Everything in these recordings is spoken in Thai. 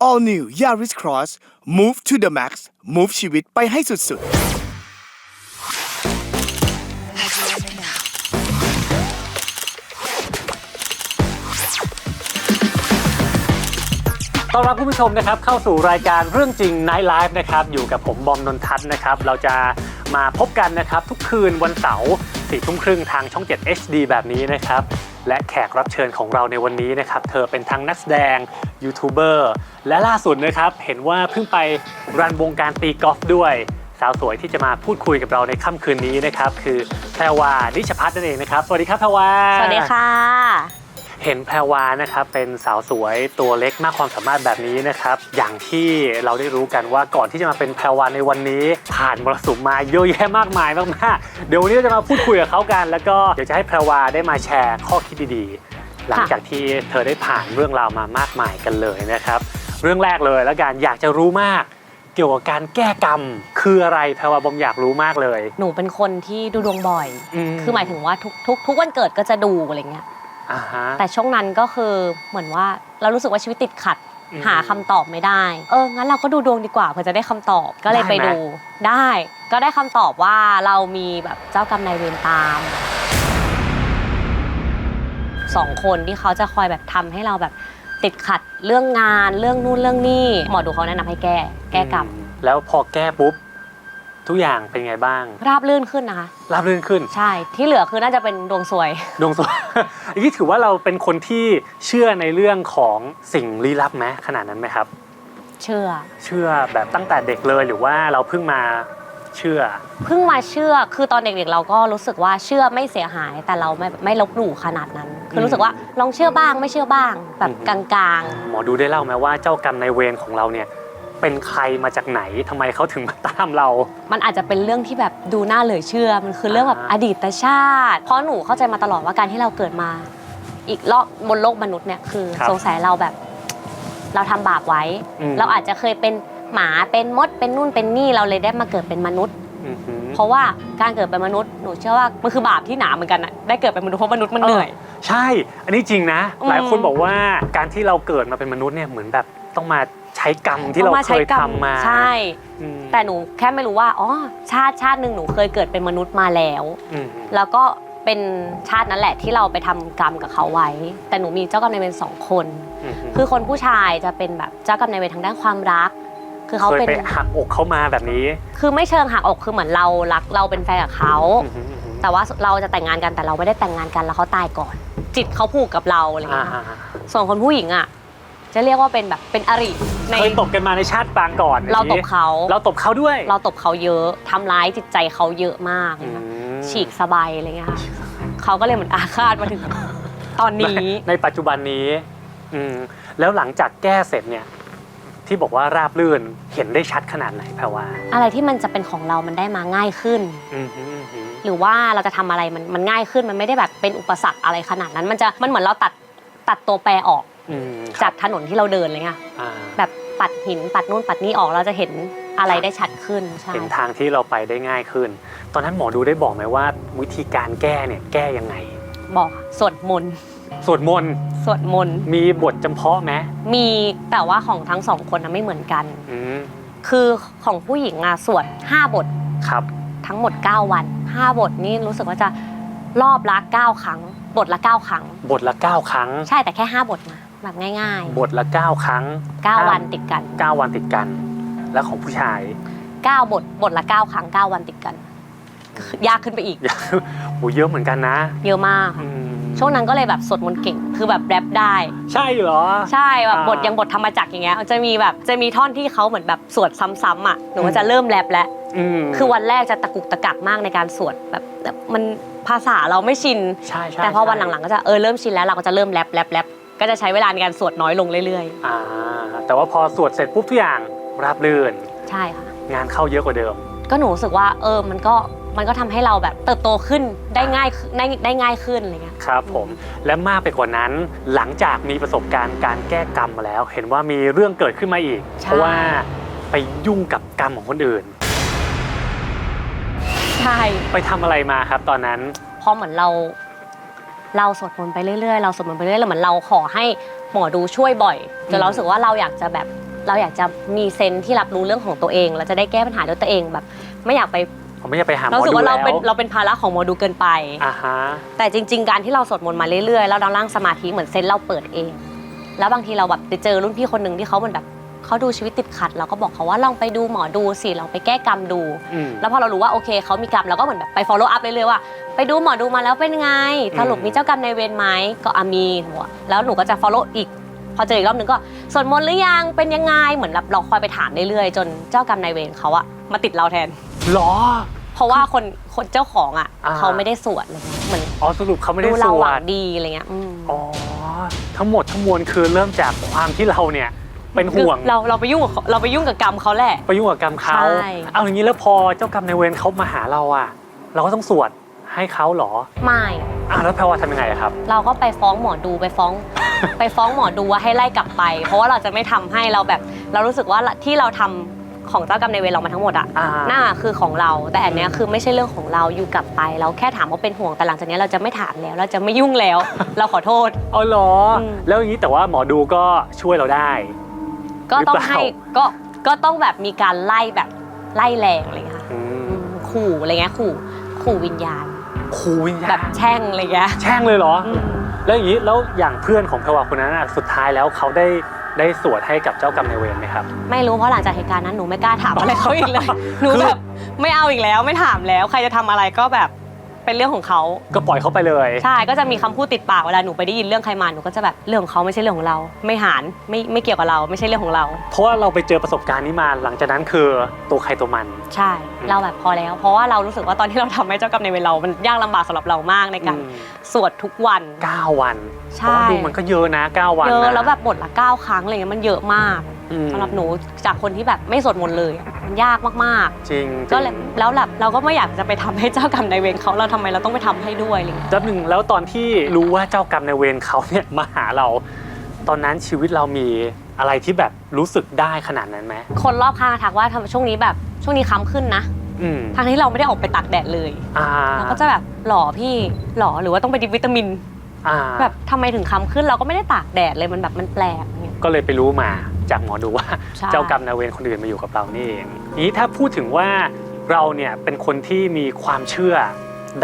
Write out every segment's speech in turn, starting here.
All New Yaris Cross Move to the Max Move ชีวิตไปให้สุดๆ ต้อนรับคุณผู้ชมนะครับ เข้าสู่รายการเรื่องจริง Night Live นะครับ อยู่กับผมบอมนนทัศน์นะครับ เราจะมาพบกันนะครับ ทุกคืนวันเสาร์สี่ทุ่มครึ่งทางช่อง 7 HD แบบนี้นะครับ และแขกรับเชิญของเราในวันนี้นะครับ เธอเป็นทั้งนักแสดงยูทูบเบอร์และล่าสุดนะครับ เห็นว่าเพิ่งไปรันวงการตีกอล์ฟด้วยสาวสวยที่จะมาพูดคุยกับเราในค่ำคืนนี้นะครับ คือแพรวานิชพัฒน์นั่นเองนะครับ สวัสดีครับแพรวาสวัสดีค่ะ เห็นแพรวานะครับเป็นสาวสวยตัวเล็กมากความสามารถแบบนี้นะครับ อย่างที่เราได้รู้กันว่าก่อนที่จะมาเป็นแพรวาในวันนี้ ผ่านมรสุมมาเยอะแยะมากมายมากๆเดี๋ยววันนี้เราจะมาพูดคุยกับเขากัน แล้วก็เดี๋ยวจะให้แพรวาได้มาแชร์ข้อคิดดีๆ หลังจากที่เธอได้ผ่านเรื่องราวมามากมายกันเลยนะครับ เรื่องแรกเลยแล้วกันอยากจะรู้มากเกี่ยวกับการแก้กรรมคืออะไรแพรวาบอมอยากรู้มากเลย หนูเป็นคนที่ดูดวงบ่อยมคือหมายถึงว่าทุกทุกทุกวันเกิดก็จะดูอะไรเงี้ยอ่าฮะ แต่ช่วงนั้นก็คือเหมือนว่าเรารู้สึกว่าชีวิตติดขัดอืมหาคำตอบไม่ได้ เอองั้นเราก็ดูดวงดีกว่าเพื่อจะได้คำตอบก็เลยไปได้ไหมดูได้ ก็ได้คำตอบว่าเรามีแบบเจ้ากรรมนายเวรตามสองคนที่เขาจะคอยแบบทำให้เราแบบติดขัดเรื่องงานเรื่องนู่นเรื่องนี่หมอดูเขาแนะนำให้แก้ แก้กรรมอืแล้วพอแก้ปุ๊บ ทุกอย่างเป็นไงบ้าง ราบลื่นขึ้นนะคะ ราบรื่นขึ้น ใช่ ที่เหลือคือน่าจะเป็นดวงสวย ดวงสวยอย่างนี้ถือว่าเราเป็นคนที่เชื่อในเรื่องของสิ่งลี้ลับไหมขนาดนั้นไหมครับ เชื่อ เชื่อแบบตั้งแต่เด็กเลยหรือว่าเราเพิ่งมาเชื่อ เพิ่งมาเชื่อ คือตอนเด็กๆเราก็รู้สึกว่าเชื่อไม่เสียหาย แต่เราไม่ไม่ลบหลู่ขนาดนั้น คือรู้สึกว่าลองเชื่อบ้างไม่เชื่อบ้าง แบบอืมกลางหมอดูได้เล่าไหมว่าเจ้ากรรมนายเวรของเราเนี่ย เป็นใครมาจากไหนทำไมเขาถึงมาตามเราๆมันอาจจะเป็นเรื่องที่แบบดูน่าเหลือเชื่อ มันคือเรื่องแบบอ่าอดีตชาติ เพราะหนูเข้าใจมาตลอดว่าการที่เราเกิดมา อีกรอบบนโลกมนุษย์เนี่ยคือสงสัยเราแบบ เราทำบาปไว้มเราอาจจะเคยเป็นหมาเป็นมดเป็นนู่นเป็นนี่เราเลยได้มาเกิดเป็นมนุษย์ อือหือ เพราะว่าการเกิดเป็นมนุษย์หนูเชื่อว่ามันคือบาปที่หนาเหมือนกันอะได้เกิดเป็นมนุษย์เพราะมนุษย์มันเหนื่อย ใช่ อันนี้จริงนะ อืม หลายคนบอกว่าการที่เราเกิดมาเป็นมนุษย์เนี่ยเหมือนแบบต้องมา ใช้กรรมที่เราอเคใช้ยกรรทำมาใช่อืมแต่หนูแค่ไม่รู้ว่าอ๋อชาติชาติหนึ่งหนูเคยเกิดเป็นมนุษย์มาแล้วอืมแล้วก็เป็นชาตินั้นแหละที่เราไปทำกรรมกับเขาไว้ แต่หนูมีเจ้ากรรมนายเวรสองคนอืมคือคนผู้ชายจะเป็นแบบเจ้ากรรมนายเวรทางด้านความรัก คือเขาเคยเป็นไปหักอกเขามาแบบนี้ คือไม่เชิงหักอกคือเหมือนเรารักเราเป็นแฟนกับเขาอือหืออือหือแต่ว่าเราจะแต่งงานกันแต่เราไม่ได้แต่งงานกันแล้วเขาตายก่อน จิตเขาผูกกับเราอะไรอย่างอ่าเงี้ยค่ะอ่าส่วนคนผู้หญิงอะ จะเรียกว่าเป็นแบบเป็นอริใน เคยตบกันมาในชาติปางก่อนเราอย่งตนี้บเขา เราตบเขาด้วยเราตบเขาเยอะทำร้ายจิตใจเขาเยอะมากอืมฉีกสบายอะไรเงี้ยค่ะเขาก็เลยเหมือนอาฆาตมาถึง ตอนนี้ ในปัจจุบันนี้อืมแล้วหลังจากแก้เสร็จเนี่ย ที่บอกว่าราบลื่นเห็นได้ชัดขนาดไหนแพรว่าอะไรที่มันจะเป็นของเรามันได้มาง่ายขึ้น อืมหืมอืมหืมหรือว่าเราจะทำอะไรมันมันง่ายขึ้นมันไม่ได้แบบเป็นอุปสรรคอะไรขนาดนั้น มันจะมันเหมือนเราตัดตัดตัวแปรออกอืม จากถนนที่เราเดินเลยไงอ่าแบบปัดหินปัดนู่นปัดนี่ออกเราจะเห็นอะไรได้ชัดขึ้นใช่เห็นทางที่เราไปได้ง่ายขึ้น ตอนนั้นหมอดูได้บอกไหมว่า วิธีการแก้เนี่ยแก้ยังไง บอกสวดมนต์สวดมนต์สวดมนต์มีบทจำเพาะไหมมีแต่ว่าของทั้งสองคนนะไม่เหมือนกันอืมคือของผู้หญิงอะสวด5บทครับ ทั้งหมด 9 วัน5บทนี่รู้สึกว่าจะรอบละ9ครั้ง บทละ 9 ครั้ง บทละ 9 ครั้ง ใช่แต่แค่ 5 บทนะ แบบง่ายบทละ 9 ครั้งๆ 9 วันติดกัน 9 วันติดกัน แล้วของผู้ชาย 9 บท บทละ 9 ครั้ง 9 วันติดกัน ยากขึ้นไปอีก โหเยอะเหมือนกันนะเยอะมาก อืมช่วงนั้นก็เลยแบบสวดมนต์เก่ง คือแบบแรปได้ ใช่เหรอ ใช่แบบอ่าบทยังบทธรรมจักรอย่างเงี้ยจะมีแบบจะมีท่อนที่เขาเหมือนแบบสวดซ้ำๆอะหนูก็จะเริ่มแรปแล้วอืมคือวันแรกจะตะกุกตะกักมากในการสวดแบบแบบมันภาษาเราไม่ชิน ใช่ใช่แต่พอวันใช่หลังๆก็จะเออเริ่มชินแล้วเราก็จะเริ่มแรปแรปแรป ก็จะใช้เวลาในการสวดน้อยลงเรื่อยอ่าแต่ว่าพอสวดเสร็จปุ๊บทุกอย่างราบรื่น ๆ ใช่ค่ะ งานเข้าเยอะกว่าเดิม ก็หนูรู้สึกว่าเออมันก็มันก็ทำให้เราแบบเติบโตขึ้นได้ง่ายได้ได้ง่ายขึ้นอะไรเงี้ย ครับผมและมากไปกว่านั้นหลังจากมีประสบการณ์การแก้กรรมมาแล้ว เห็นว่ามีเรื่องเกิดขึ้นมาอีก ใช่ เพราะว่าไปยุ่งกับกรรมของคนอื่น ใช่ ไปทำอะไรมาครับตอนนั้นเพราะเหมือนเรา เราสวดมนต์ไปเรื่อยๆ เราสวดมนต์ไปเรื่อยๆแล้วเหมือนเราขอให้หมอดูช่วยบ่อยจนเรารู้สึกว่าเราอยากจะแบบเราอยากจะมีเซนส์ที่รับรู้เรื่องของตัวเองเราจะได้แก้ปัญหาด้วยตัวเองแบบ ไม่อยากไปผมไม่อยากไปหาหมเราอรู้สึดูกว่าเราแล้วเป็นเราเป็นภาระของหมอดูเกินไปอ่าฮะแต่จริง ๆ การที่เราสวดมนต์มาเรื่อยๆ แล้วเรานั่งสมาธิเหมือนเซนส์เราเปิดเอง แล้วบางทีเราแบบไปเจอรุ่นพี่คนหนึ่งที่เขาเหมือนแบบ เขาดูชีวิตติดขัดเราก็บอกเขาว่าลองไปดูหมอดูสิลองไปแก้กรรมดู อืม แล้วพอเรารู้ว่าโอเคเขามีกรรมเราก็เหมือนแบบไป follow up เรื่อยๆว่าไปดูหมอดูมาแล้วเป็นไงสรุปอืม มีเจ้ากรรมในายเวรไหมก็อามีหนูอะแล้วหนูก็จะ follow อีก พอเจออีกรอบหนึงก็สวดมนต์หรือยังเป็นยังไงเหมือนแบบเราคอยไปถามเรื่อยๆจนเจ้ากรรมนายเวรเขาอะมาติดเราแทน หรอ เพราะว่าคนคนเจ้าของอะอ่า เขาไม่ได้สวดเลยเหมือนอ๋อสรุปเขาไม่ได้ดูสเราวหวัดงดีอะไรเงี้ยอืม อ๋อทั้งหมดทั้งมวลคือเริ่มจากความที่เราเนี่ย เป็นห่วงคือเราเราไปยุ่งกับเขาเราไปยุ่งกับกรรมเขาแหละ ไปยุ่งกับกรรมเขา ใช่ เอาอย่างนี้แล้วพอเจ้ากรรมนายเวรเขามาหาเราอะ เราก็ต้องสวดให้เขาเหรอไม่ อะแล้วแพรวาทำยังไงอะครับ เราก็ไปฟ้องหมอดูไปฟ้อง ไปฟ้องหมอดูว่าให้ไล่กลับไป เพราะว่าเราจะไม่ทำให้เราแบบ เรารู้สึกว่าที่เราทำของเจ้ากรรมนายเวรเรามาทั้งหมดอะอ่าน่าคือของเรา แต่อันเนี้ยคือไม่ใช่เรื่องของเราอยู่กลับไป เราแค่ถามว่าเป็นห่วงแต่หลังจากเนี้ยเราจะไม่ถามแล้ว เราจะไม่ยุ่งแล้ว เราขอโทษ เอาเหรออมแล้วอย่างนี้แต่ว่าหมอดูก็ช่วยเราได้ ก็ต้องหรือเปล่า ให้ก็ก็ต้องแบบมีการไล่แบบไล่แรงอะไรเลยค่ะอืมอืมขู่อะไรเงี้ยขู่ขู่วิญญาณครูวิญญาณแบบแช่งอะไรเงี้ยแช่งเลยเหรอ อืมแล้วอย่างนี้แล้วอย่างเพื่อนของแพรวาคนนั้นอะสุดท้ายแล้วเขาได้ได้สวดให้กับเจ้ากรรมนายเวรไหมครับ ไม่รู้เพราะหลังจากเหตุการณ์นั้นหนูไม่กล้าถามอะไรเขาอีกเลย หนูคือแบบไม่เอาอีกแล้วไม่ถามแล้ว ใครจะทำอะไรก็แบบ เป็นเรื่องของเขาก็ปล่อยเขาไปเลยใช่ก็จะมีคำพูดติดปากเวลาหนูไปได้ยินเรื่องใครมาหนูก็จะแบบเรื่องของเขาไม่ใช่เรื่องของเรา ไม่หารไม่ไม่เกี่ยวกับเรา ไม่ใช่เรื่องของเรา เพราะว่าเราไปเจอประสบการณ์นี้มาหลังจากนั้นคือตัวใครตัวมัน ใช่ เราแบบพอแล้ว เพราะว่าเรารู้สึกว่าตอนที่เราทำให้เจ้ากรรมในายเวรเรา มันยากลำบากสำหรับเรามากในการ อืม สวดทุกวันเก้าวันใช่ เพราะว่าดูมันก็เยอะนะเก้าวันเยอะนะแล้วแบบบทละเก้าครั้งอะไรเงี้ยมันเยอะมากอืมสำหรับหนูจากคนที่แบบไม่สวดมนต์เลยอะ มันยากมากจริงๆก็เลยแล้วแบบเราก็ไม่อยากจะไปทำให้เจ้ากรรมนายเวรเขาเราทำไมเราต้องไปทำให้ด้วยอะไรเงี้ยแป๊บหนึ่งแล้วตอนที่รู้ว่าเจ้ากรรมนายเวรเขาเนี่ยมาหาเรา ตอนนั้นชีวิตเรามีอะไรที่แบบรู้สึกได้ขนาดนั้นไหมคนรอบข้างทักว่าทำช่วงนี้แบบช่วงนี้ค้ำขึ้นนะอืมทั้งที่เราไม่ได้ออกไปตากแดดเลยอ่าเราก็จะแบบหล่อพี่หล่อหรือว่าต้องไปดิบวิตามิน อ่าแบบทำไมถึงค้ำขึ้นเราก็ไม่ได้ตากแดดเลยมันแบบมันแปลกเนี่ยก็เลยไปรู้มา จากหมอดูว่า ใช่ เจ้ากรรมนายเวรคนอื่นมาอยู่กับเรานี่เองนี้ถ้าพูดถึงว่าเราเนี่ยเป็นคนที่มีความเชื่อ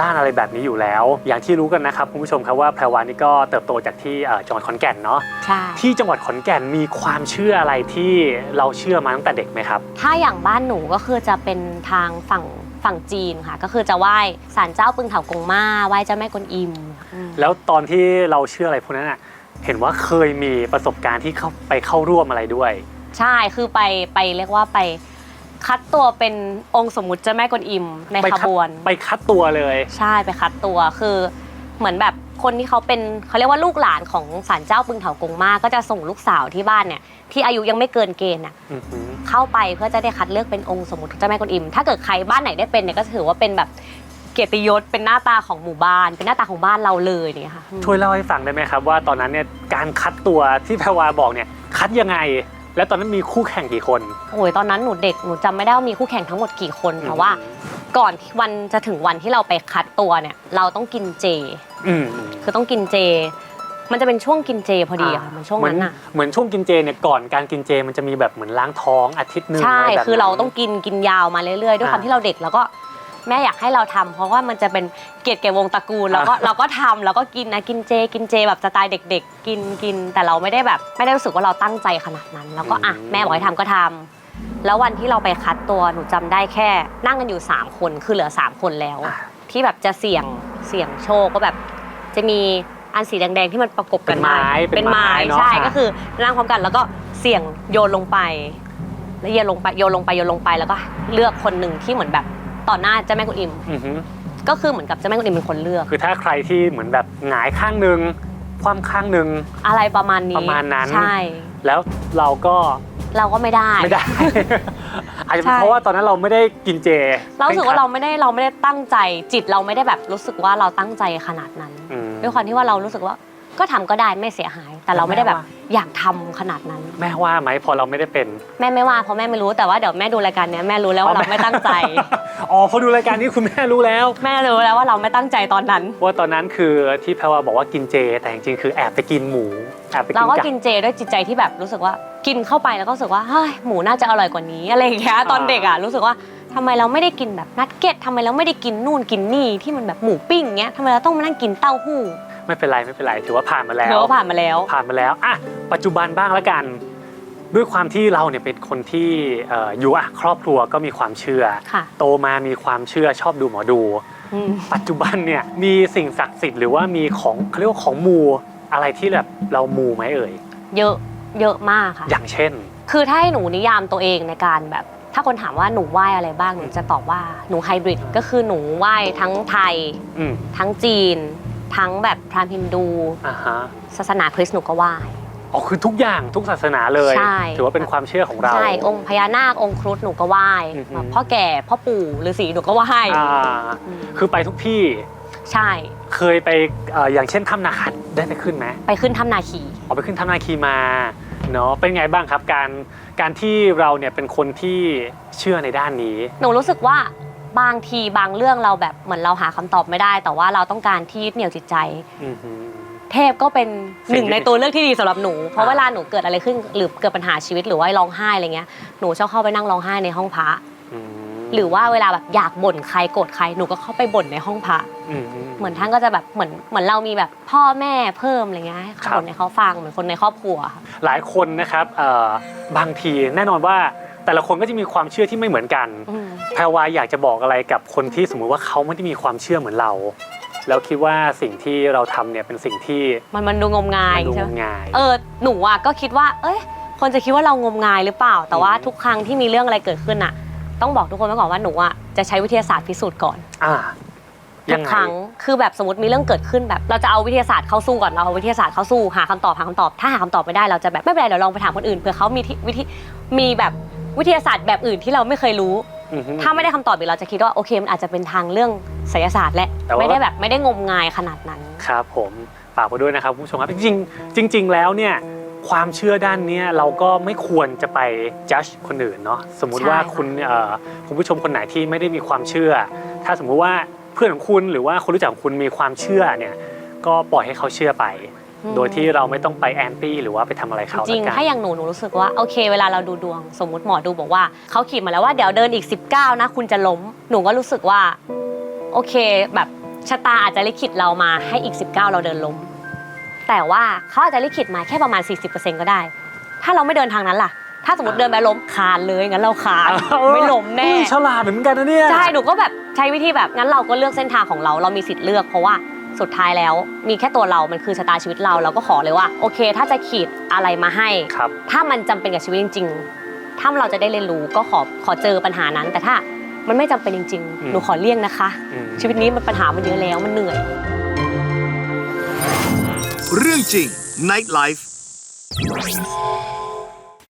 ด้านอะไรแบบนี้อยู่แล้ว อย่างที่รู้กันนะครับคุณผู้ชมครับว่าแพรวานี่ก็เติบโตจากที่เอ่อจังหวัดขอนแก่นเนาะใช่ ที่จังหวัดขอนแก่นมีความเชื่ออะไรที่เราเชื่อมาตั้งแต่เด็กไหมครับ ถ้าอย่างบ้านหนูก็คือจะเป็นทางฝั่งฝั่งจีนค่ะ ก็คือจะไหว้ศาลเจ้าปึงเถากงมาไหว้เจ้าแม่กวนอิมอืมแล้วตอนที่เราเชื่ออะไรพวกนั้นอะ เห็นว่าเคยมีประสบการณ์ที่เข้าไปเข้าร่วมอะไรด้วย ใช่คือไปไปเรียกว่าไปคัดตัวเป็นองค์สมมุติเจ้าแม่กวนอิมในไปขคัดบวน ไปคัดตัวเลย ใช่ไปคัดตัวคือเหมือนแบบคนที่เขาเป็นเขาเรียกว่าลูกหลานของศาลเจ้าปึงเถากงมาก็จะส่งลูกสาวที่บ้านเนี่ยที่อายุยังไม่เกินเกณฑ์น่ะอือหือเข้าไปเพื่อจะได้คัดเลือกเป็นองค์สมมุติเจ้าแม่กวนอิม ถ้าเกิดใครบ้านไหนได้เป็นเนี่ยก็ถือว่าเป็นแบบ เกียรติยศเป็นหน้าตาของหมู่บ้าน เป็นหน้าตาของบ้านเราเลยเนี่ยค่ะช่วยเล่าให้ฟังได้ไหมครับว่าตอนนั้นเนี่ยการคัดตัวที่แพรวาบอกเนี่ยคัดยังไง และตอนนั้นมีคู่แข่งกี่คน โอ้ยตอนนั้นหนูเด็กหนูจำไม่ได้ว่ามีคู่แข่งทั้งหมดกี่คนแต่ว่าอืมก่อนที่วันจะถึงวันที่เราไปคัดตัวเนี่ย เราต้องกินเจ อืมคือต้องกินเจ มันจะเป็นช่วงกินเจพอดีอะค่ะมันช่วงนั้นอะ เหมือนช่วงกินเจเนี่ยก่อนการกินเจมันจะมีแบบเหมือนล้างท้องอาทิตย์หนึงใช่ะไแบบนั้น คือเราต้องกินกินยาวมาเรื่อยๆ ด้วยความอ่าที่เราเด็กแล้วก็ แม่อยากให้เราทำเพราะว่ามันจะเป็นเกียรติแก่วงตระกูลแล้วก็อ่าเราก็ทำแล้วก็กินนะกินเจ กินเจแบบสไตล์เด็ก ๆ กินกิน แต่เราไม่ได้แบบไม่ได้รู้สึกว่าเราตั้งใจขนาดนั้น แล้วก็อะแม่บอกให้ทำก็ทำแล้ววันที่เราไปคัดตัวหนูจำได้แค่ นั่งกันอยู่3คนคือเหลือ3คนแล้วอะที่แบบจะเสี่ยงเสี่ยงโชคก็แบบ จะมีอันสีแดงๆที่มันประกบกันเป็นไม้ด้เป็นไม้เนอะใช่ค่ะ ก็คือนั่งพร้อมกันแล้วก็เสี่ยงโยนลงไป แล้วโยนลงไปโยนลงไปโยนลงไปแล้วก็เลือกคนหนึ่งที่เหมือนแบบ ต่อหน้าเจ้าแม่กุนอิม อือหือก็คือเหมือนกับเจ้าแม่กุนอิมเป็นคนเลือก คือถ้าใครที่เหมือนแบบหงายข้างหนึ่งคว่ำข้างหนึ่ง อะไรประมาณนี้ประมาณนั้น ใช่ แล้วเราก็เราก็ไม่ได้ ไม่ได้ อาจจะเป็นใช่ เพราะว่าตอนนั้นเราไม่ได้กินเจเรารู้สึกว่าเราไม่ได้เราไม่ได้ตั้งใจจิตเราไม่ได้แบบรู้สึกว่าเราตั้งใจขนาดนั้น อืมด้วยความที่ว่าเรารู้สึกว่าก็ทำก็ได้ไม่เสียหาย แต่เราไม่ได้แบบแม่ว่าอยากทำขนาดนั้น แม่ว่าไหมพอเราไม่ได้เป็น แม่ไม่ว่าเพราะแม่ไม่รู้แต่ว่าเดี๋ยวแม่ดูรายการเนี้ยแม่รู้แล้วว่าเราไม่ตั้งใจอ๋อพอดูรายการนี้คุณแม่รู้แล้ว แม่รู้แล้วว่าเราไม่ตั้งใจตอนนั้นว่าตอนนั้นคือที่แพรวาบอกว่ากินเจ แต่จริงๆคือแอบไปกินหมูแอบไปกินเราก็ไก่กินเจด้วยจิตใจที่แบบรู้สึกว่ากินเข้าไปแล้วก็รู้สึกว่าเฮ้ยหมูน่าจะอร่อยกว่านี้อะไรอย่างเงี้ยตอนเด็กอะรู้สึกว่าทำไมเราไม่ได้กินแบบนัดเก็ตทำไมเราไม่ได้กินนู่นกินนี่ที่มันแบบหมูปิ้งเงี้ยทำไมเราต้องมานั่งกินเต้าหู้ ไม่เป็นไรไม่เป็นไรถือว่าผ่านมาแล้วเธอก็ผ่านมาแล้ว ผ่านมาแล้วอะปัจจุบันบ้างแล้วกัน ด้วยความที่เราเนี่ยเป็นคนที่เอ่ออยู่อะครอบครัวก็มีความเชื่อ ค่ะ โตมามีความเชื่อชอบดูหมอดู อืมปัจจุบันเนี่ยมีสิ่งศักดิ์สิทธิ์หรือว่ามีของเขาเรียกว่าของมูอะไรที่แบบเรามูไหมเอ่ย เยอะเยอะมากค่ะ อย่างเช่น คือถ้าให้หนูนิยามตัวเองในการแบบ ถ้าคนถามว่าหนูไหว้อะไรบ้างหนูจะตอบว่าหนูไฮบริดก็คือหนูไหว้ทั้งไทย อืมทั้งจีน ทั้งแบบพราหมณ์ฮินดูอ่าฮะศาสนาคริสต์หนูก็ไหว้ อ๋อคือทุกอย่างทุกศาสนาเลย ใช่ ถือว่าเป็นความเชื่อของเรา ใช่องค์พญานาคองค์ครุฑหนูก็ไหว้อือหือแบบพ่อแก่พ่อปู่ฤาษีหนูก็ไหว้อ่าอืมคือไปทุกที่ใช่เคยไปเอ่ออย่างเช่นถ้ำนาคันได้ไปขึ้นไหมไปขึ้นถ้ำนาคี ออกไปขึ้นถ้ำนาคีมาเนาะเป็นไงบ้างครับการการที่เราเนี่ยเป็นคนที่เชื่อในด้านนี้ หนูรู้สึกว่า บางทีบางเรื่องเราแบบเหมือนเราหาคำตอบไม่ได้ แต่ว่าเราต้องการที่ยึดเหนี่ยวจิตใจ อือหือ เทพก็เป็นหนึ่งสิ่งที่ในตัวเลือกที่ดีสำหรับหนู เพราะอ่าเวลาหนูเกิดอะไรขึ้นหรือเกิดปัญหาชีวิตหรือว่าร้องไห้อะไรเงี้ยหนูชอบเข้าไปนั่งร้องไห้ในห้องพระอืมหรือว่าเวลาแบบอยากบ่นใครโกรธใครหนูก็เข้าไปบ่นในห้องพระ อืม เหมือนท่านก็จะแบบเหมือนเหมือนเรามีแบบพ่อแม่เพิ่มอะไรเงี้ยให้ครับคนในเขาฟังเหมือนคนในครอบครัวค่ะ หลายคนนะครับเอ่อบางทีแน่นอนว่า แต่ละคนก็จะมีความเชื่อที่ไม่เหมือนกันอืมแพรวาอยากจะบอกอะไรกับคนที่สมมุติว่าเขาไม่ได้มีความเชื่อเหมือนเรา แล้วคิดว่าสิ่งที่เราทำเนี่ยเป็นสิ่งที่มันมันดูงมงายมันดูใช่ไหมง่าย เออหนูอะก็คิดว่า เอ้ย คนจะคิดว่าเรางมงายหรือเปล่า แต่ว่าอืม ทุกครั้งที่มีเรื่องอะไรเกิดขึ้นอะต้องบอกทุกคนไว้ก่อนว่าหนูอะจะใช้วิทยาศาสตร์พิสูจน์ก่อน อ่าทุยักงไง ครั้งคือแบบสมมติมีเรื่องเกิดขึ้นแบบ เราจะเอาวิทยาศาสตร์เข้าสู้ก่อนเราเอาวิทยาศาสตร์เข้าสู้หาคำตอบหาคำตอบ ถ้าหาคำตอบไม่ได้เราจะแบบไม่เป็นไรเดี๋ยวลองไปถามคนอื่นเผื่อเขามีที่วิธีมีแบบ วิทยาศาสตร์แบบอื่นที่เราไม่เคยรู้ อือฮึ ถ้าไม่ได้คำตอบอีกเราจะคิดว่าโอเคมันอาจจะเป็นทางเรื่องไสยศาสตร์แหละแต่ว่า ไม่ได้แบบไม่ได้งมงายขนาดนั้น ครับผมฝากไว้ด้วยนะครับคุณผู้ชมครับ จริงๆจริง ๆ แล้วเนี่ยความเชื่อด้านเนี้ยเราก็ไม่ควรจะไป judge คนอื่นเนาะสมมุติว่าใช่ค่ะ คุณเอ่อคุณผู้ชมคนไหนที่ไม่ได้มีความเชื่อ ถ้าสมมุติว่าเพื่อนของคุณหรือว่าคนรู้จักของคุณมีความเชื่อเนี่ยก็ปล่อยให้เขาเชื่อไป โดยที่เราไม่ต้องไปแอนตี้หรือว่าไปทำอะไรเขาจริงละกันถ้าอย่างหนูหนูรู้สึกว่าโอเค เวลาเราดูดวงสมมุติหมอดูบอกว่าเขาขีดมาแล้วว่าเดี๋ยวเดินอีก 19 นะ คุณจะล้ม หนูก็รู้สึกว่า โอเคแบบชะตาอาจจะลิขิตเรามาให้อีก 19 เราเดินล้ม แต่ว่าเขาอาจจะลิขิตมาแค่ประมาณ 40%ก็ได้ ถ้าเราไม่เดินทางนั้นล่ะถ้าสมมติเดินไปล้มคานเลยงั้นเราคานไม่ล้มแน่เฮ้ยฉลาดเหมือนกันนะเนี่ยใช่หนูก็แบบใช้วิธีแบบงั้นเราก็เลือกเส้นทางของเราเรามีสิทธิ์เลือกเพราะว่า สุดท้ายแล้ว มีแค่ตัวเรา มันคือชะตาชีวิตเรา เราก็ขอเลยว่า โอเค ถ้าจะขีดอะไรมาให้ ครับ ถ้ามันจำเป็นกับชีวิตจริง ๆ ถ้าเราจะได้เรียนรู้ก็ขอขอเจอปัญหานั้น แต่ถ้ามันไม่จำเป็นจริง อืม ๆ หนูขอเลี่ยงนะคะ อืม ชีวิตนี้มันปัญหามันเยอะแล้ว มันเหนื่อย เรื่องจริง Night Life